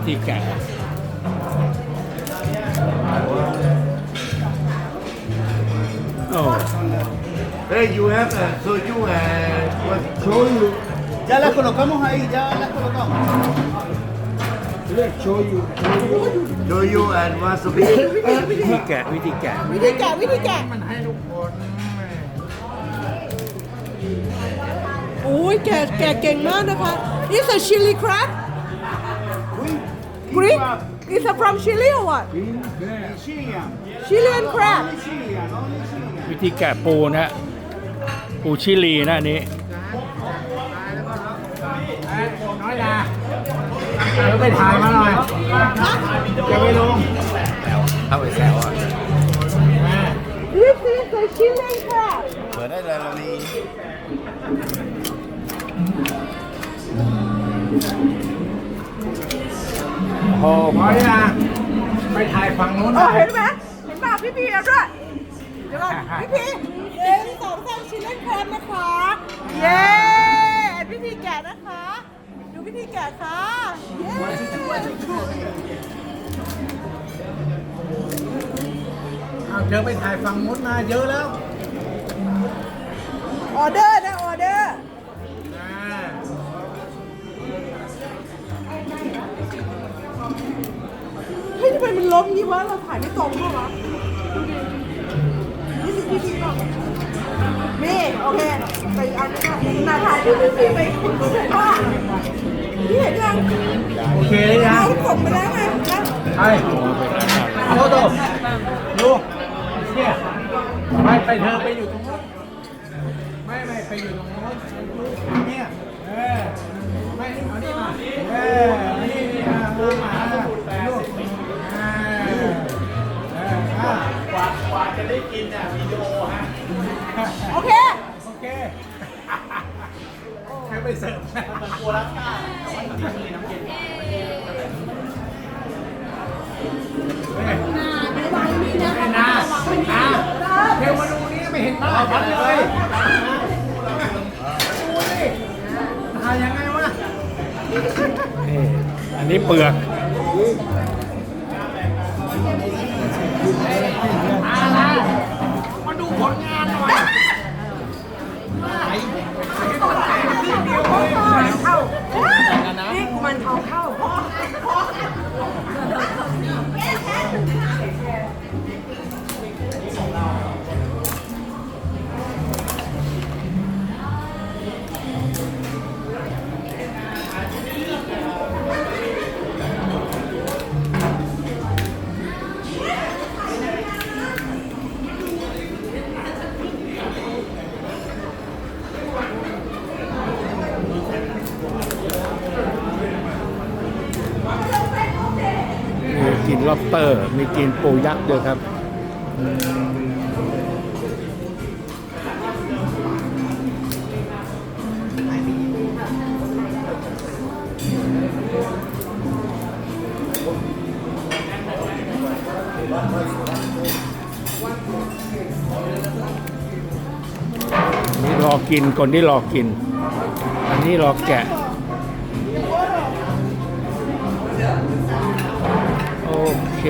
วิธีแกะโอ้ Hey, you have uh, soju and what? Shoyu. Ya las colocamos ahí, ya las colocamos. Shoyu. Soju and wasabi. วิธีแกะวิธีแกะ วิธีแกะวิธีแกะ มันให้ทุกคน โอ้ยแกะแกะเก่งมากนะคะ It's a chili crab Greek It's a from Chile or what Chilean. Chilean crab Chilean, only Chilean. วิธีแกะปูนะฮะปูชิลีนะอันนี้น้อยดาเดี๋ยวไปถ่ายมาหน่อยจะไปลงเข้าไปแซวอะ This is a Chilean crab เปิดได้เลยเรามี โอ้น้อยดาไปถ่ายฝั่งนู้นหโอ้น่อยเห็นไหมเห็นป่ะพี่พีเอาด้วยเดี๋ยวก่อนพี่พีหนึ่งสองสาม Chilean crab นะคะ เย้พิธีแกะนะคะ ดูพิธีแกะค่ะ เย้เอาเดี๋ยวไปถ่ายฝั่งนู้นมาเยอะแล้ว ออเดอร์ มันล้มงี้วะเราถ่ายไม่ตรงด้วยวะนี่สิพี่พี่บอกมีโอเคไปอันนึงนะนาถ่ายดูพี่พีไปคุณดูเห็นว่าพี่เห็นยังโอเคหรือยังเอาผมไปแล้วไงนะไปโตโตดูเนี่ยไปไปเธอไปอยู่ตรงนู้นไม่ไม่ไปอยู่ตรงนู้นเนี่ยเออไม่เอานี่มาเออนี่นี่มามา เคแค่ไปเสิร์ฟมันกลัวรักกาไม่น่าน่าเทวมาดูนี่ไม่เห็นหน้าชัดเลยดูดิถ่ายยังไงวะนี่อันนี้เปลือกมาดูผลงานหน่อย เข้านี่มันเอาเข้ามี กินล็อบสเตอร์ มีกินปูยักษ์ด้วยครับ นี่รอกินคนที่รอกิน อันนี้รอแกะ โอเค